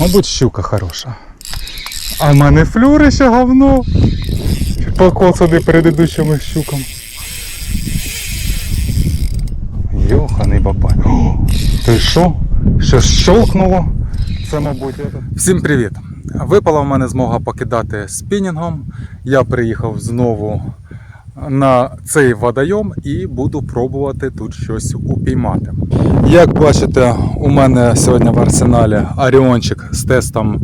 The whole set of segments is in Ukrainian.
Мабуть, щука хороша. А в мене флюрище говно. Покоцаний предыдущими щуками. Йоханий бабай. О, Ти що? Що щолкнуло? Це, мабуть. Всім привіт! Випала в мене змога покидати спінінгом. Я приїхав знову на цей водойом і буду пробувати тут щось упіймати. Як бачите, у мене сьогодні в арсеналі Оріончик з тестом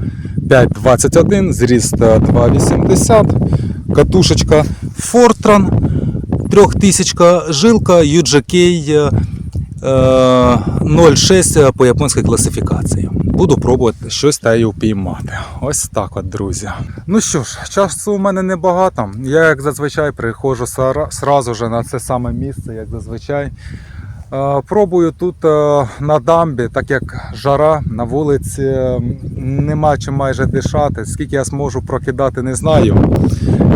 5.21, зріст 2.80, катушечка Fortran 3000 жилка UGK 0,6 по японській класифікації. Буду пробувати щось та й упіймати. Ось так от, друзі. Ну що ж, часу у мене небагато. Я, як зазвичай, приходжу сразу же на це саме місце, як зазвичай. Е, Пробую тут е, на дамбі, так як жара на вулиці, нема чим майже дишати. Скільки я зможу прокидати, не знаю.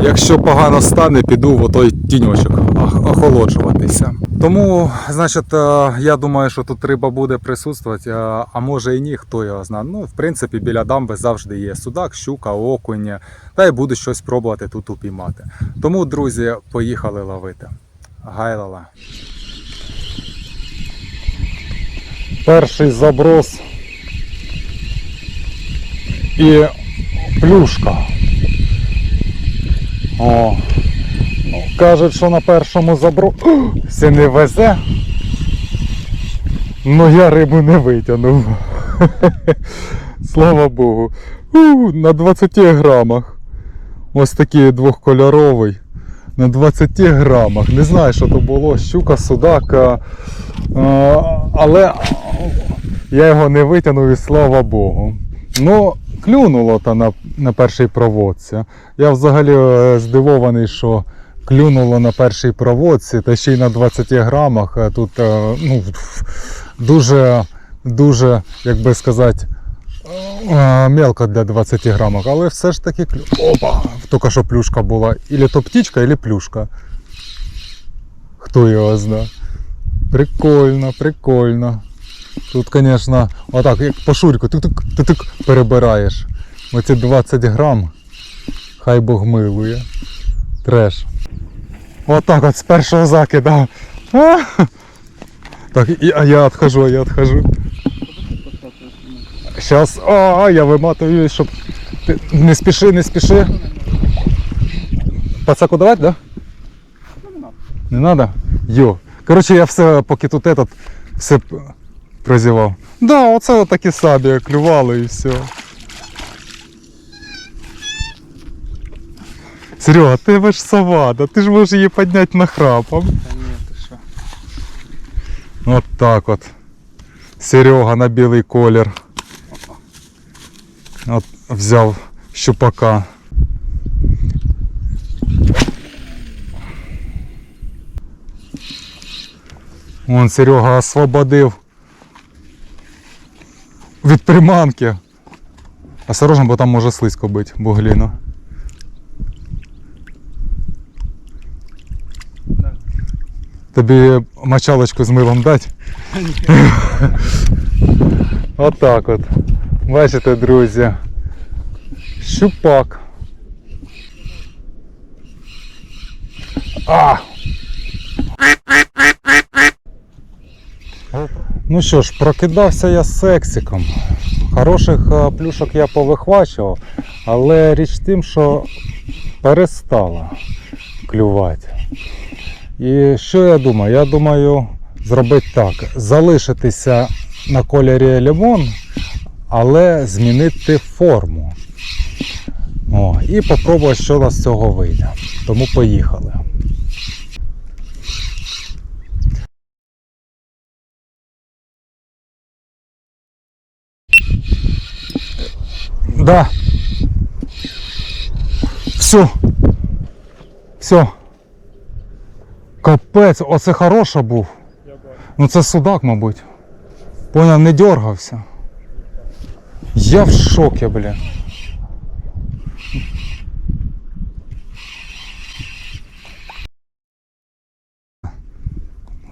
Якщо погано стане, піду в той тіньочок охолоджуватися. Тому, значить, е, я думаю, що тут риба буде присутствувати, е, а може і ні, хто його знає. Ну, в принципі, біля дамби завжди є судак, щука, окунь, та й буду щось пробувати тут упіймати. Тому, друзі, поїхали ловити. Гайлала. Перший заброс і плюшка. О, ну, кажуть, що на першому забросі все не везе. Ну я рибу не витягнув. Слава Богу. У, на 20 грамах. Ось такий двохкольоровий. На 20 грамах. Не знаю, що то було. Щука, судак. а, а, Але я його не витягнув і слава Богу. Ну, клюнуло то на, на першій проводці. Я взагалі е, здивований, що клюнуло на першій проводці, та ще й на 20 грамах. Тут е, ну, дуже, дуже, як би сказати, мелко для 20 грамок, але все ж таки. Опа! Тільки що плюшка була. Ілі то птічка, ілі плюшка. Хто його знає. Прикольно, прикольно. Тут, звісно, отак, як по шуріку, тик-тик перебираєш. Оці 20 грам. Хай Бог милує. Треш. Отак от з першого закида. Так, я відхожу, я відхожу. Щас, а, я виматую, щоб. Не спіши, не спіши. Пацаку давати, да? Не надо? Йо. Коротше, я все, поки тут этот, все прозівав. Да, оце отакі самі клювали і все. Серега, ти ж сова, да ти ж можеш її підняти нахрапом. Та ні, ти що? От так от. Серега на білий колір. От взяв щупака. Вон Серега освободив від приманки. Осторожно, бо там може слизько бути, бугліно. Да. Тобі мочалочку з милом дати? Отак от. Бачите, друзі. Щупак. А! Ну що ж, прокидався я з сексиком. Хороших е, плюшок я повихвачував, але річ в тим, що перестала клювати. І що я думаю? Я думаю зробити так: залишитися на кольорі лимон, але змінити форму. О, і попробувати, що нас з цього вийде. Тому поїхали. Да. Все. Все. Капець, оце хороша був. Ну це судак, мабуть. Поняв, не дергався. Я в шокі, блін.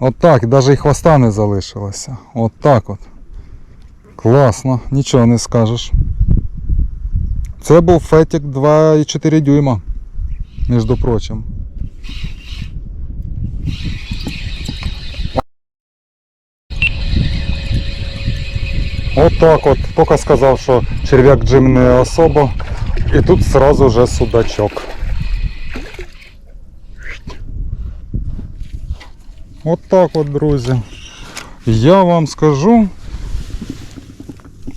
От так, навіть і хвоста не залишилося. От так от. Класно, нічого не скажеш. Це був фетік 2,4 дюйма, між прочим. От так от. Тільки сказав, що черв'як Джим не особо. І тут сразу же судачок. От так от, друзі. Я вам скажу.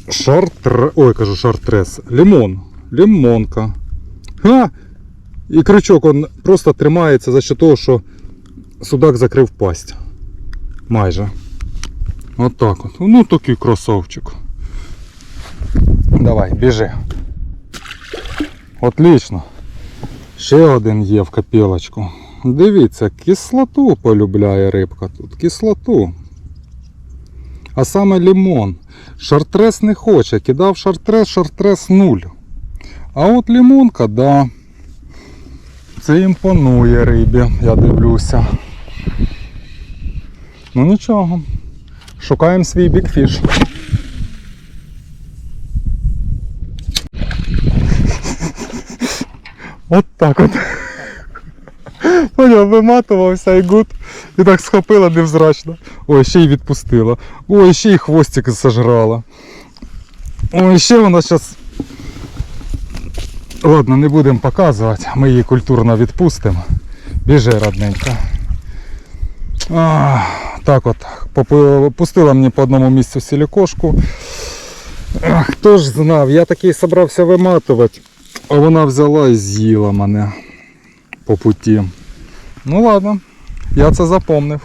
Шартр... Ой, кажу шартрес. Лимон. Лимонка. Ха! І крючок он просто тримається за счет того, що судак закрив пасть. Майже. От так от. Ну такий красавчик. Давай, біжи. Отлично. Ще один є в копілочку. Дивіться, кислоту полюбляє рибка тут. Кислоту. А саме лимон. Шартрес не хоче. Кидав шартрес, шартрес нуль. А от лимонка, да. Це імпонує рибі, я дивлюся. Ну нічого. Шукаємо свій бікфіш. От так от. Поняв, виматувався і гуд. І так схопила невзрачно. Ой, ще й відпустила. Ой, ще й хвостик сожрала. Ой, ще вона зараз. Ладно, не будемо показувати, ми її культурно відпустимо. Біжи, родненька. А, так от, пустила мені по одному місцю сілікошку. Хто ж знав, я такий собрався виматувати, а вона взяла і з'їла мене по путі. Ну ладно, я це запомнив.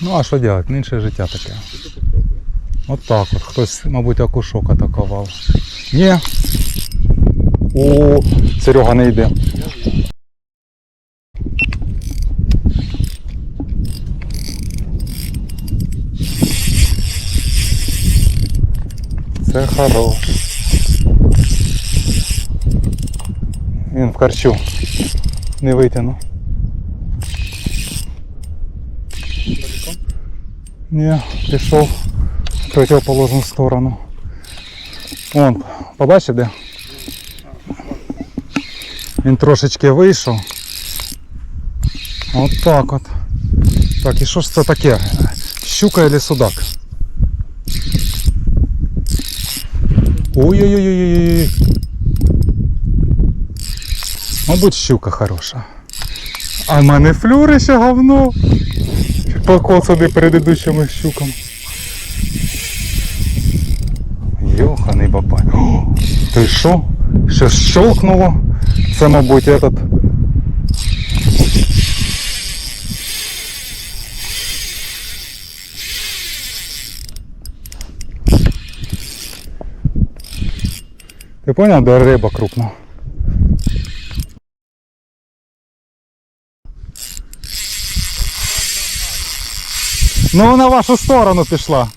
Ну а що робити, інше життя таке. От так от. Хтось, мабуть, окушок атакував. Ні. О, Серега не йде. Це хорош. Він в карчу. Не витягнув. Ні, пішов в противоположну сторону. Вон, побачив де? Він трошечки вийшов. От так от. Так, і що ж це таке? Щука или судак? Ой-ой-ой-ой-ой. Мабуть, щука хороша. А в мене флюри ще говно. Покоцаний предыдущими щуками. Йоханий бабай. О, Ти що? Ще щелкнуло? Це, мабуть, этот. Ти поняв, де риба крупна? Ну, на вашу сторону пішла.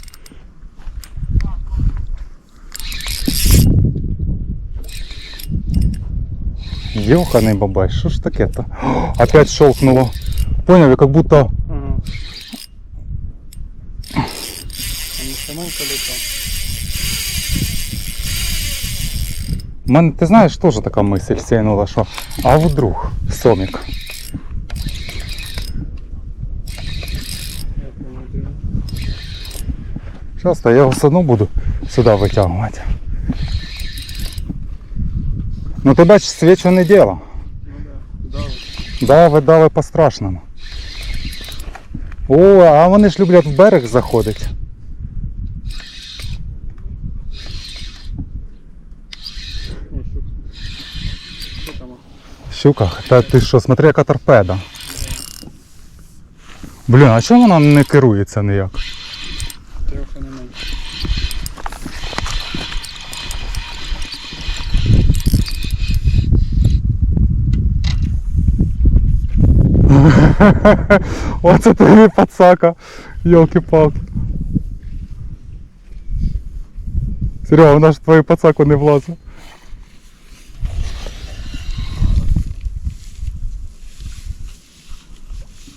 Ёханый бабай, что ж таке-то? О, Опять щелкнуло. Понял, как будто Ага. У мене, ти знаєш, теж така мисль сяйнула, що а вдруг сомік. Я помню. Часто я його все одно буду сюди витягувати. Ну ти бачиш, свічу не діло. Ну да. Дал. Да, видали по-страшному. О, а вони ж люблять в берег заходити. Щука, та ти що, смотри, яка торпеда. Блін, а чому вона не керується ніяк? Трьох немає. Оце тобі пацака. Йолки-палки. Серега, вона ж в твою пацаку не влазить.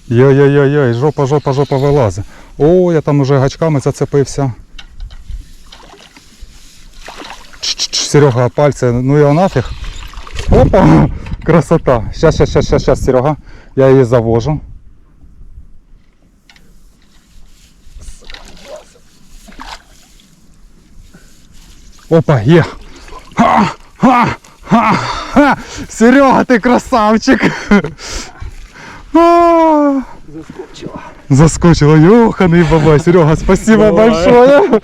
Йой-йой-йой, жопа, жопа, жопа вилазить. О, я там уже гачками зацепився. Серега, пальці, ну його нафіг. Опа! Красота. Щас, щас, щас, щас, щас, Серега. Я її завожу. Опа, є! Ха! Ха! Ха! Серега, ти красавчик! А, Заскочила. Заскочила, ёханый бабай. Серега, спасибо Давай. большое.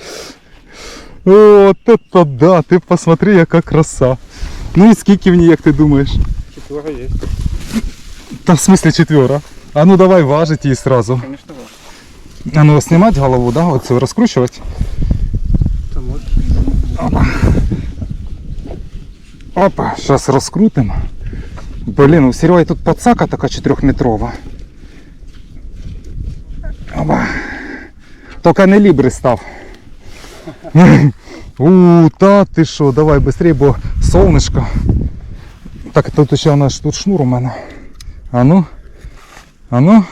Вот это да, ты посмотри, яка краса. Ну і скільки в ній, як ти думаєш? Четверо есть. Та в смысле четвера. А ну давай важить її сразу. Конечно, вот. А ну снимать голову, да? Оце розкручувати. Там вот. Опа, зараз розкрутимо. Блін, у Сереги тут подсака така 4-метрова. Опа. Тільки не лібри став. У, та ти що, давай швидше, бо солнышко. Так, тут ще нас тут шнур у мене. А ну. А ну.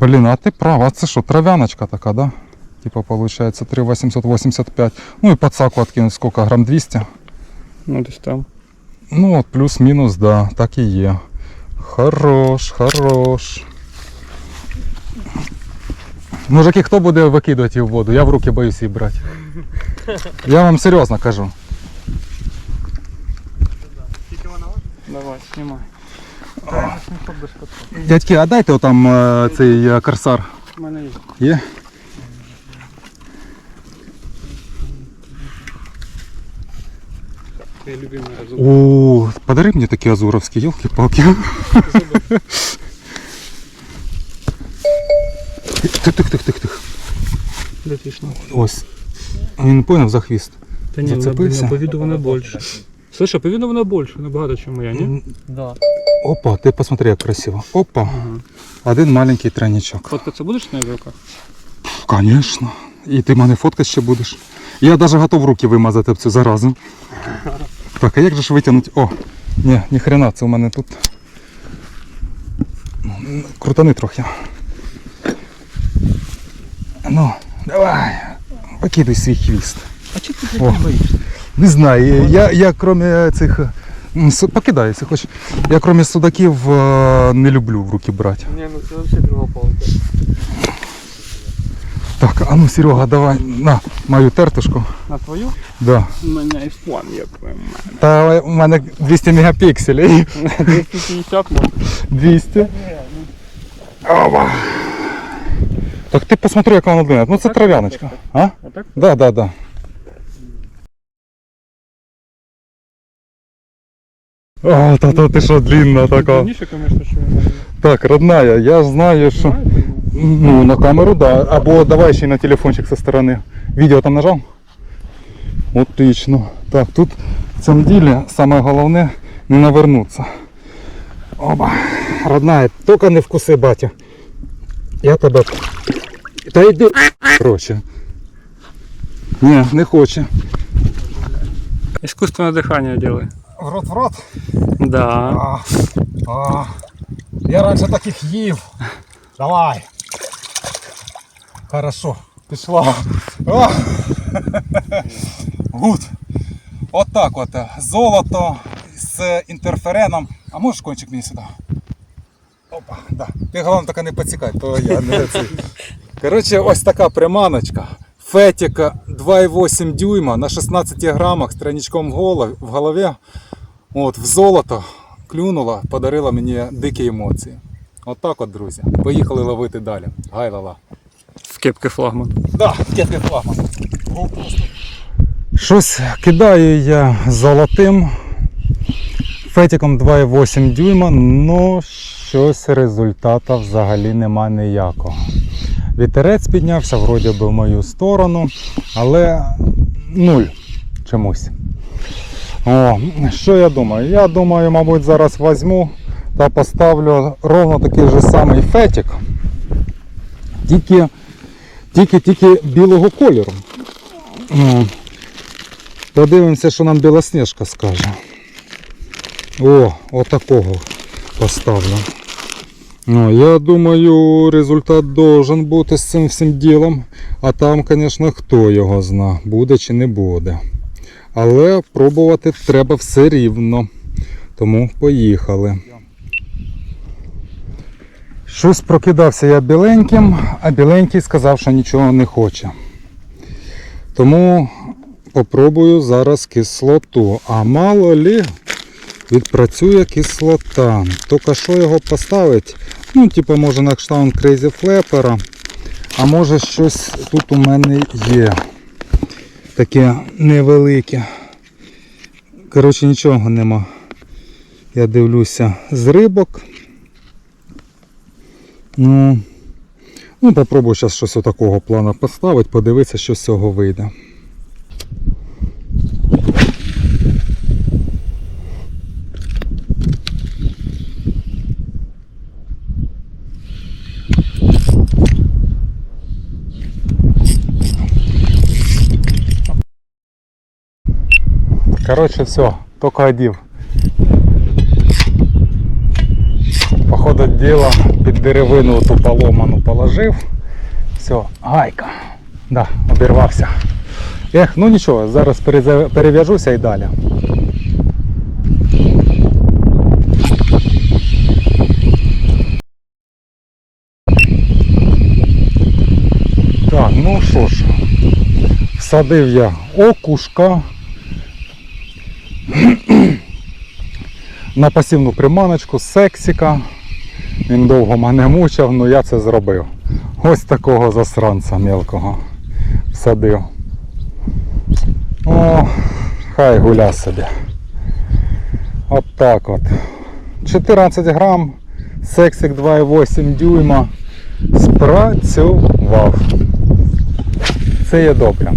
Блін, а ти права, це що, травяночка така, да? Типа получается 3,885. Ну і подсаку откинуть сколько, грам 200? Ну, десь там. Ну от плюс-мінус, да, так і є. Хорош, хорош. Мужики, хто буде викидувати її в воду? Я в руки боюсь її брати. Я вам серйозно кажу. Давай, знімай. Дядьки, а дайте отам е, цей е, корсар. У мене є. Є? Твої любимі разу. О, подари мені такі азуровські, елки-палки. Тих, тих, тих, тих, тих. Де ти ж ну? Ось. Він поняв за хвіст. Та ні, Зацепився? на, по виду вона більше. Слушай, по виду вона більше, набагато, ніж моя, ні? Да. Опа, ти посмотри, як красиво. Опа. Один маленький тройничок. Фоткатися будеш на в руках? Конечно. І ти мене фоткати ще будеш. Я навіть готов руки вимазати в цю заразу. Так, а як же ж витягнути? О, ні, ні хрена, це у мене тут. Крутани трохи. Ну, давай. Викидай свій хвіст. А чи ти О. не боїшся? Не знаю, я, я кроме цих. Покидай, якщо хочеш. Я кроме судаків е, не люблю в руки брати. Ні, ну це взагалі друга палка. Так, а ну Серега, давай на мою тертушку. На твою? Да. У мене iPhone, я поймаю. Та у мене 200 мегапікселів. 250 може. 200. Оба. Так ти посмотри, яка вона длинна. Ну це трав'яночка. А? Отак? Да, да, да. О, та то ти що длинна така. Длинніше, звісно, що вона. Так, родная, я знаю, що. Ну, на камеру, да. Або давай ще на телефончик со сторони. Відео там нажав? Отлично. Так, тут в цьому ділі саме головне не навернуться. Оба. Родная, тільки не вкуси, батя. Я тебе. Та йди. Короче. Ні, не хоче. Искусственное дыхание делай. В рот в рот. Да. А, а, я раніше таких їв. Давай. Хорошо. Пішла. О! Гуд. От так от. Золото з інтерференом. А можеш кончик мені сюди? Опа, да. Ти головне таке не поцікай, то я не цей. Коротше, ось така приманочка. Фетіка 2,8 дюйма на 16 грамах з тройничком в голові. В. От, в золото клюнула, подарила мені дикі емоції. От так от, друзі. Поїхали ловити далі. Гай-ла-ла. В кепке флагман. Да, кепки флагман. Щось кидаю я золотим фетиком 2,8 дюйма, но щось результата взагалі нема ніякого. Вітерець піднявся, вроді би в мою сторону, але нуль чомусь. О, що я думаю? Я думаю, мабуть, зараз візьму та поставлю ровно такий же самий фетик. Тільки тільки, тільки білого кольору. Ну, Подивимося, що нам білосніжка скаже. О, отакого поставлю. Ну, я думаю, результат должен бути з цим всім ділом. А там, звісно, хто його зна, буде чи не буде. Але пробувати треба все рівно. Тому поїхали. Щось прокидався я біленьким, а біленький сказав, що нічого не хоче. Тому попробую зараз кислоту. А мало лі відпрацює кислота. Тільки що його поставить? Ну, типу, може на кшталт Crazy Flapper, а може щось тут у мене є. Таке невелике. Коротше, нічого нема. Я дивлюся з рибок. Ну, ну попробую зараз щось отакого плану поставити, подивитися, що з цього вийде. Короче, все, только одів. По ходу діла під деревину ту поломану положив. Все, гайка. Да, обірвався. Ех, ну нічого, зараз перев'яжуся і далі. Так, ну що ж, всадив я окушка. на пасивну приманочку сексіка. Він довго мене мучив, але я це зробив. Ось такого засранця мелкого всадив. О, хай гуля собі. От так от. 14 грам, сексик 2,8 дюйма. Спрацював. Це є добре.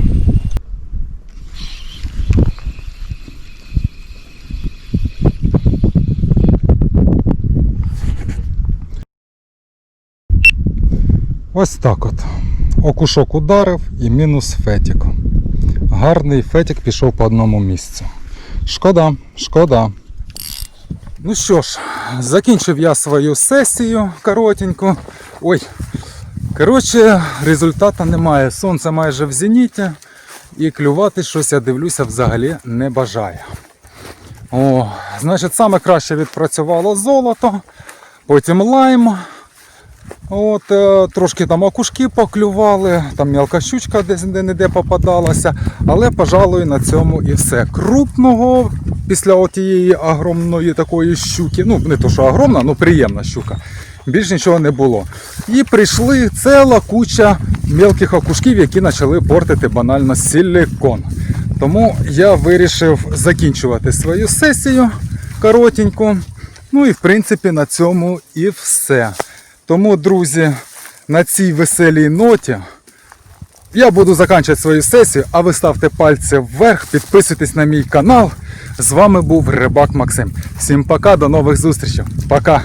Ось так от. Окушок ударив і мінус фетік. Гарний фетік пішов по одному місцю. Шкода, шкода. Ну що ж, закінчив я свою сесію коротеньку. Ой. Коротше, результату немає. Сонце майже в зеніті. І клювати щось, я дивлюся, взагалі не бажає. О, значить, саме краще відпрацювало золото, потім лайм. От, е, трошки там окушки поклювали, там мілка щучка десь де-не-де попадалася, але, пожалуй, на цьому і все. Крупного після отієї огромної такої щуки, ну не то, що огромна, але приємна щука. Більш нічого не було. І прийшли ціла куча мілких окушків, які почали портити банально силікон. Тому я вирішив закінчувати свою сесію коротеньку. Ну і в принципі на цьому і все. Тому, друзі, на цій веселій ноті я буду закінчувати свою сесію, а ви ставте пальці вверх, підписуйтесь на мій канал. З вами був Рибак Максим. Всім пока, до нових зустрічей. Пока!